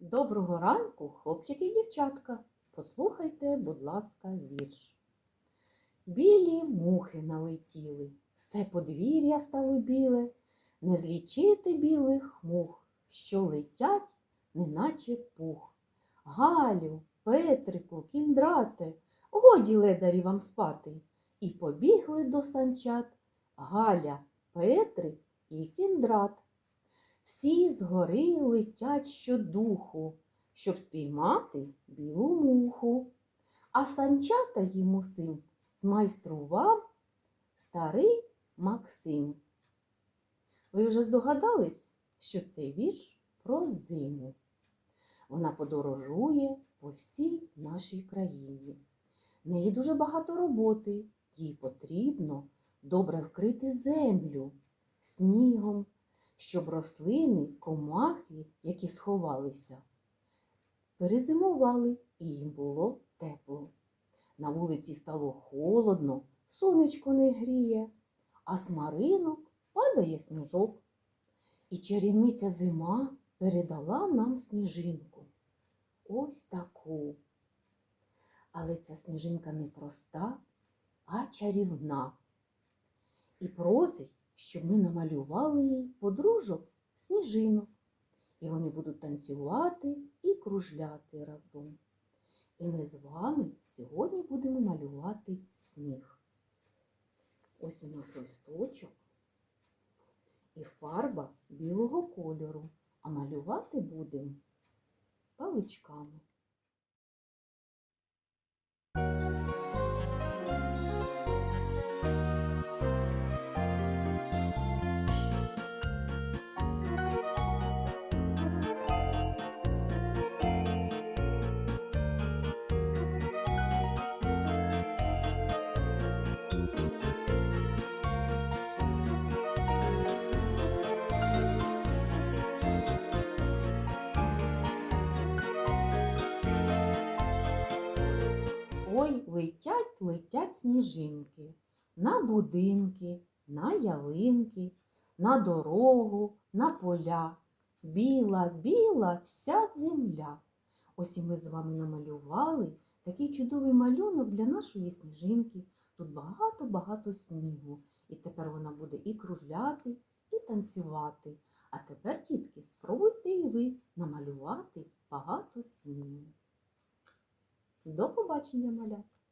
Доброго ранку, хлопчики і дівчатка. Послухайте, будь ласка, вірш. Білі мухи налетіли, все подвір'я стало біле, не злічити білих мух, що летять, неначе пух. Галю, Петрику, кіндрате, годі ледарі вам спати. І побігли до санчат Галя, Петрик і кіндрат. Всі згори летять щодуху, щоб спіймати білу муху. А санчата їм усім змайстрував старий Максим. Ви вже здогадались, що це вірш про зиму. Вона подорожує по всій нашій країні. В неї дуже багато роботи, їй потрібно добре вкрити землю снігом, щоб рослини, комахи, які сховалися, перезимували і їм було тепло. На вулиці стало холодно, сонечко не гріє, а з маринок падає сніжок. І чарівниця зима передала нам сніжинку. Ось таку. Але ця сніжинка не проста, а чарівна. І просить, щоб ми намалювали їй подружок сніжинок. І вони будуть танцювати і кружляти разом. І ми з вами сьогодні будемо малювати сніг. Ось у нас листочок і фарба білого кольору, а малювати будемо паличками. Ой, летять, летять сніжинки на будинки, на ялинки, на дорогу, на поля. Біла, біла вся земля. Ось і ми з вами намалювали такий чудовий малюнок для нашої сніжинки. Тут багато-багато снігу. І тепер вона буде і кружляти, і танцювати. А тепер, дітки, спробуйте і ви намалювати багато снігу. До побачення, малят!